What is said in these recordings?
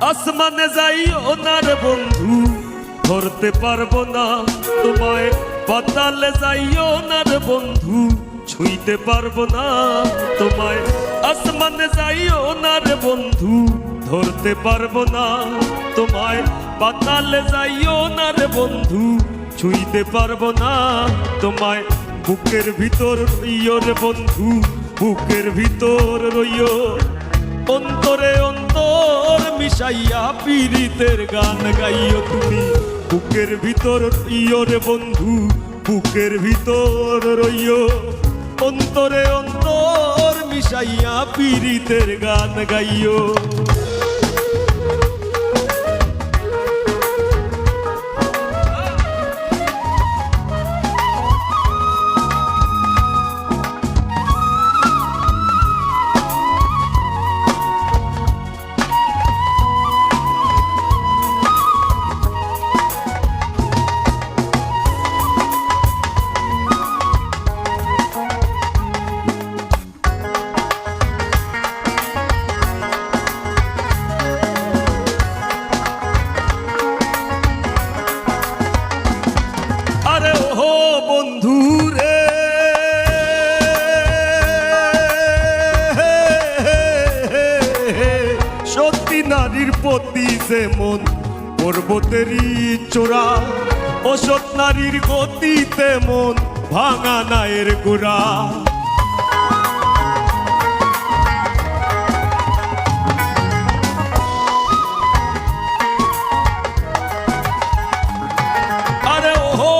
আসমানে যাইও না রে বন্ধু, ধরতে পারব না তোমায়। পাতালে যাই না রে বন্ধু, ছুঁইতে পারব না তোমায়। আসমানে যাইও না রে বন্ধু, ধরতে পারব না তোমায়। পাতালে যাই না রে বন্ধু, ছুঁইতে পারব না তোমায়। বুকের ভিতর রইও বন্ধু, বুকের ভিতর রইও। অন্তরে অন্তর মিশাইয়া পীড়িতের গান গাইও তুমি। বুকের ভিতর রইও রে বন্ধু, বুকের ভিতর রইও। অন্তরে অন্তর মিশাইয়া পীড়িতের গান গাইও। প্রতি যেমন পর্বতেরই চোরা। অসৎ নারীর গতি তেমন ভাঙা নায়ের গোড়া। আরে ও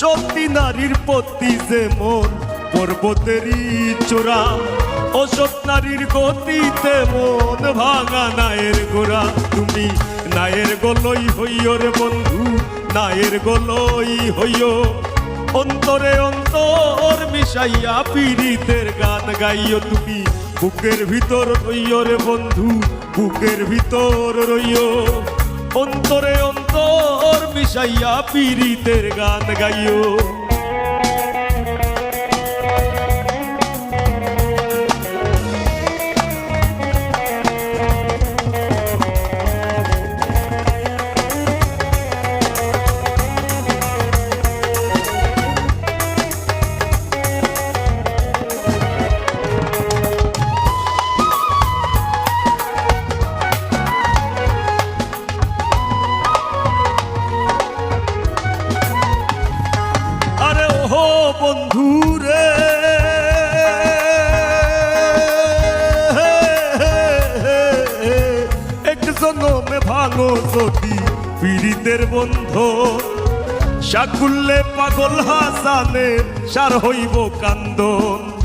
সত্যি নারীর যেমন পর্বতেরই চোরা। অসৎ নারীর গতিতে মন ভাঙা নায়ের গোড়া। তুমি নায়ের গলই হইও রে বন্ধু, নায়ের গলই হইও। অন্তরে অন্তর মিশাইয়া পীড়িতের গান গাইও তুমি। বুকের ভিতর রইও রে বন্ধু, বুকের ভিতর রইও। অন্তরে অন্তর মিশাইয়া পীড়িতের গান গাইও। ও একজন জনমে ভাঙো যদি পীড়িতের বন্ধ। সাকুল্লে পাগল হাসানে সার হইব কান্দন।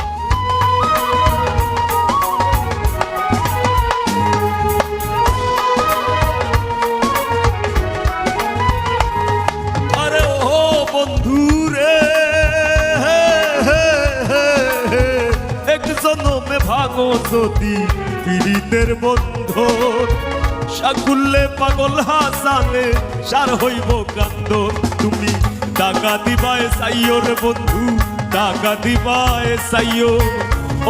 জনমে ভাগো যদি পীড়িতের বন্ধ। সাকুল্লে পাগল হাসানে, সার হইব কান্দন তুমি টাকা দিবায় সাইও রে বন্ধু, টাকা দিবায় সাইও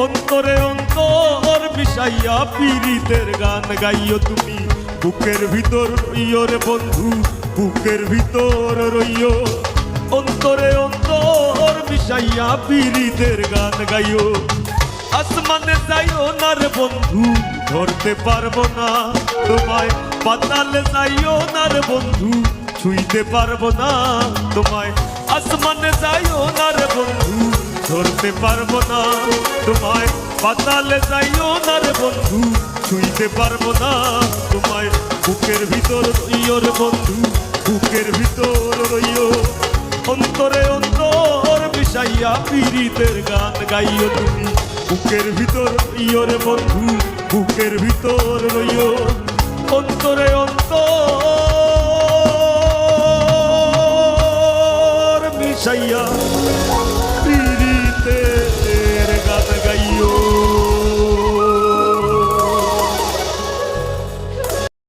অন্তরে অন্তর মিশাইয়া পীড়িতের গান গাইও তুমি। বুকের ভিতর রইও রে বন্ধু, বুকের ভিতর রইও। অন্তরে অন্তর মিশাইয়া পীড়িতের গান গাইও। আসমানে যাইও না রে বন্ধু, ধরতে পারব না। তোমায় পাতালে যাইও না রে বন্ধু, ছুঁইতে পারব না। তোমায় আসমানে যাইও না রে বন্ধু, ধরতে পারব না। তোমায় পাতালে যাইও না রে বন্ধু, ছুঁইতে পারব না। তোমায় বুকের ভিতর রইও রে বন্ধু গাইয়া পীড়িতের গান গাইও তুমি। বুকের ভিতর ইয় রে বন্ধু, বুকের ভিতর রইও। অন্তরে অন্তর মিশাইয়া